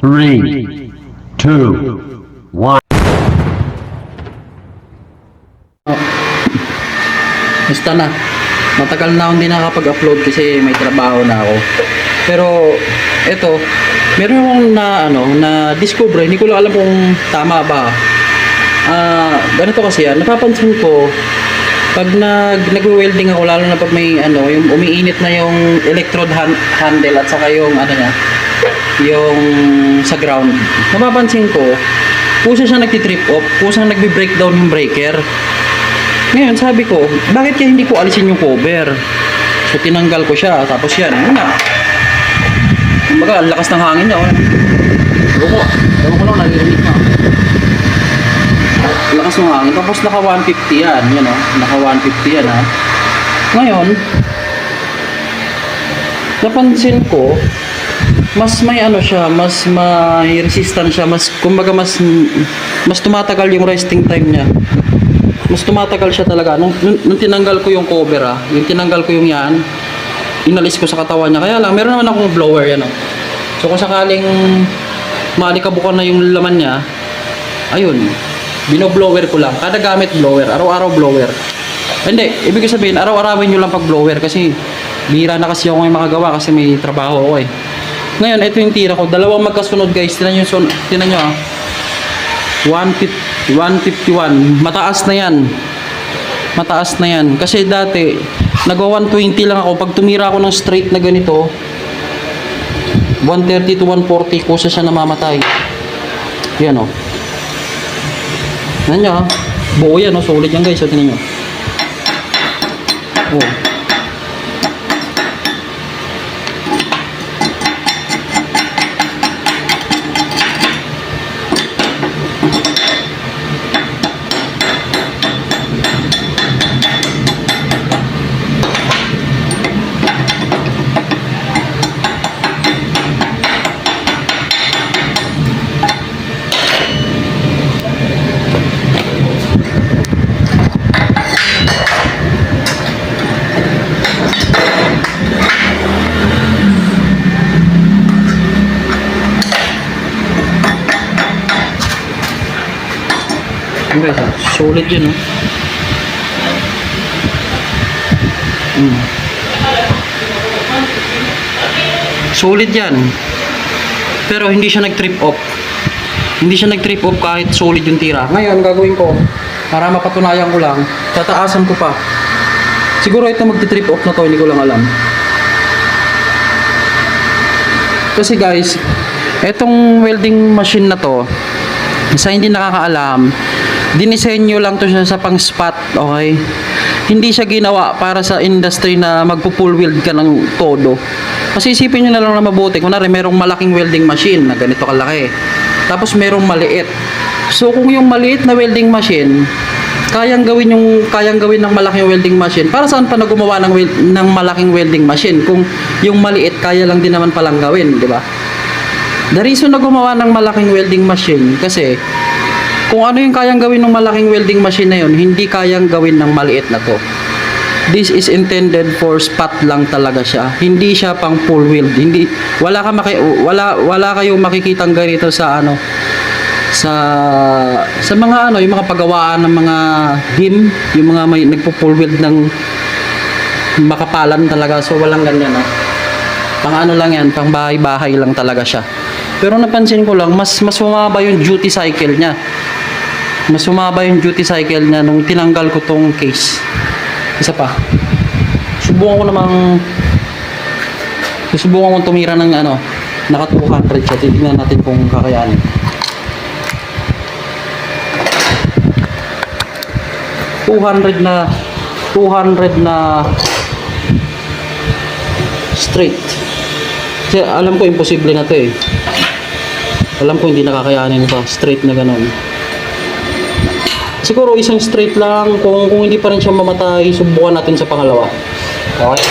three, two, one. Basta na. Matagal na akong hindi nakakapag-upload kasi may trabaho na ako. Pero, eto, meron akong na, ano, na discover, hindi ko lang alam kung tama ba. Ah, ganito kasi yan, napapansin ko, pag nag, nagwe-welding ako, lalo na pag may, ano, yung umiinit na yung electrode han- handle at saka yung, ano niya, yung sa ground. Napapansin ko, kusa siya nagtitrip off, kusa nagbe-breakdown yung breaker. Ngayon, sabi ko, bakit kaya hindi ko alisin yung cover? So, tinanggal ko siya. Tapos yan, yun na. Kumbaga, lakas ng hangin niya. Oh. Ewan ko, ewan ko lang, naririnig na. Lakas ng hangin. Tapos naka 150 yan. Yan o. Naka 150 yan ha. Ngayon, napansin ko, mas may ano siya, mas may resistant siya, mas kumbaga mas mas tumatagal yung resting time niya mas tumatagal siya talaga. Nung, nung, nung tinanggal ko yung cover ah, yung tinanggal ko yung yan, inalis ko sa katawan niya. Kaya lang, meron naman akong blower yan oh. So kung sakaling maalikabukan na yung laman niya, ayun, binoblower ko lang. Kada gamit blower, araw-araw blower. Hindi, ibig sabihin, araw-arawin nyo lang pag blower kasi bihira na kasi ako ngayon makagawa kasi may trabaho ako eh. Ngayon, ito yung tira ko. Dalawang magkasunod guys. Tinan nyo, sun- tinan nyo ah. 150 151. Mataas na yan. Mataas na yan. Kasi dati, nagwa 120 lang ako. Pag tumira ako ng straight na ganito, 130 to 140 kusa siya namamatay. Yan o. Oh. Yan nyo ha. Buo yan. Oh. Solid yan guys. O, tingnan nyo. Oh. Yan guys, ah. solid yun, oh. Mm. Solid yan. Pero hindi siya nag-trip off. Hindi siya nag-trip off kahit solid yung tira. Ngayon, gagawin ko, para mapatunayan ko lang, tataasan ko pa. Siguro ito magti-trip off na to, hindi ko lang alam. Kasi guys, etong welding machine na to, sa hindi nakakaalam, dinisenyo lang to siya sa pang spot, okay? Hindi siya ginawa para sa industry na magpo-full weld ka ng todo. Kasi isipin nyo na lang na mabuti. Kunwari, merong malaking welding machine na ganito kalaki. Tapos merong maliit. So kung yung maliit na welding machine, kayang gawin yung kayang gawin ng malaking welding machine. Para saan pa na gumawa ng ng malaking welding machine kung yung maliit kaya lang din naman palang gawin, di ba? The reason na gumawa ng malaking welding machine kasi kung ano yung kayang gawin ng malaking welding machine na yun, hindi kayang gawin ng maliit na to. This is intended for spot lang talaga siya. Hindi siya pang full weld. Hindi wala ka maki, wala wala kayong makikitang ganito sa ano sa sa mga ano yung mga pagawaan ng mga him, yung mga may nagpo full weld ng makapalan talaga. So walang ganyan no. Pang ano lang yan, pang bahay-bahay lang talaga siya. Pero napansin ko lang, mas mas sumaba yung duty cycle niya. Mas sumaba yung duty cycle niya nung tinanggal ko tong case. Isa pa. Subukan ko namang susubukan ko tumira ng ano, naka 200 siya. Titingnan natin kung kakayanin. $200 na 200 na straight. Kasi alam ko imposible na to eh. Alam ko hindi nakakayanin pa straight na ganun. Siguro isang straight lang kung kung hindi pa rin siya mamatay, subukan natin sa pangalawa. Okay?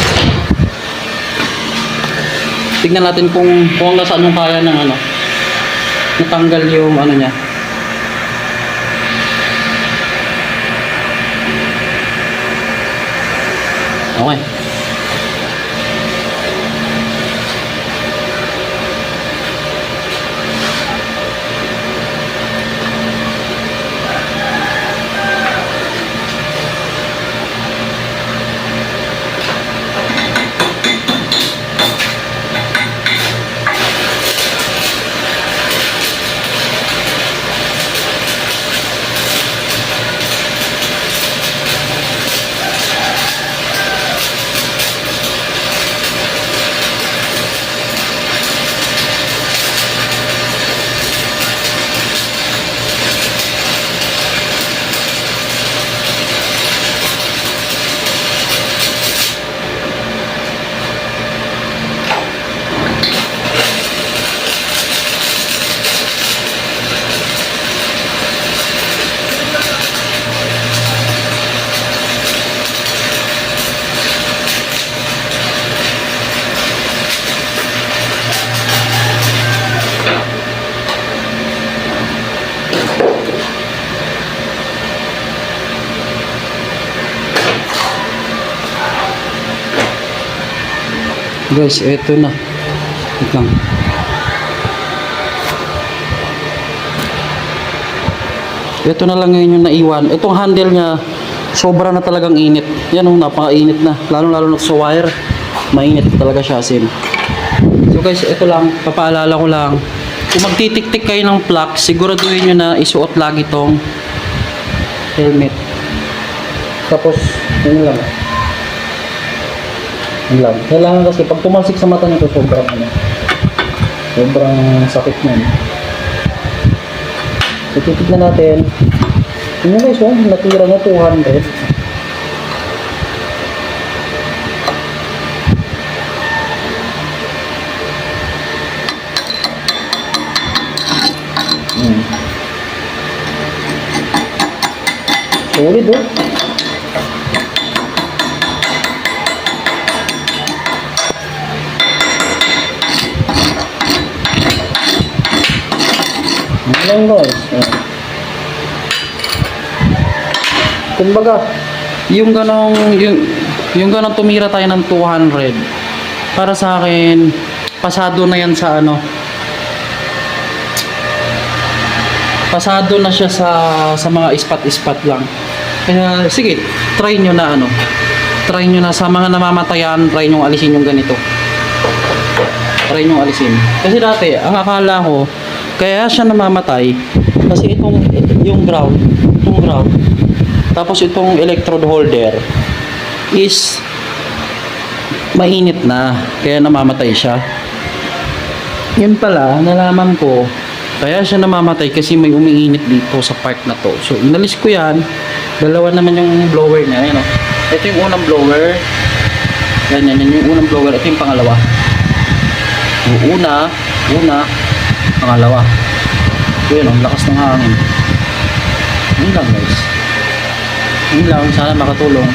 Tignan natin kung kung hanggang saan yung kaya ng ano. Natanggal yung ano niya. Okay. Guys, eto na. Wait lang. Ito na lang ngayon yung naiwan. Itong handle niya, sobra na talagang init. Yan oh, napakainit na. Lalo-lalo na sa wire. Mainit talaga siya, sim. So guys, ito lang, papaalala ko lang. Kung magtitik-tik kayo ng plug, siguraduhin nyo na isuot lagi tong helmet. Tapos, yun lang. Lang. Kailangan kasi, pag tumalsik sa mata nito, sobrang ano, sobrang sakit nun. So, titignan natin. Ano guys, oh, natira na 200. Hmm. Solid oh. Lang guys. Kumbaga, yung ganong, yung, yung ganong tumira tayo ng 200, para sa akin, pasado na yan sa ano, pasado na siya sa sa mga ispat-ispat lang. Kaya sige, try nyo na ano. Try nyo na sa mga namamatayan, try nyo alisin yung ganito. Try nyo alisin. Kasi dati, ang akala ko, kaya siya namamatay kasi itong yung ground, itong ground, tapos itong electrode holder is mainit na, kaya namamatay siya. Yun pala, nalaman ko, kaya siya namamatay kasi may umiinit dito sa part na to. So, inalis ko yan. Dalawa naman yung blower niya. Ayan o. Ito yung unang blower. Yan, yan, yan yung unang blower. Ito yung pangalawa. Yung una, una, pangalawa. Yun o, lakas ng hangin. Yun lang guys. Yun lang, sana makatulong.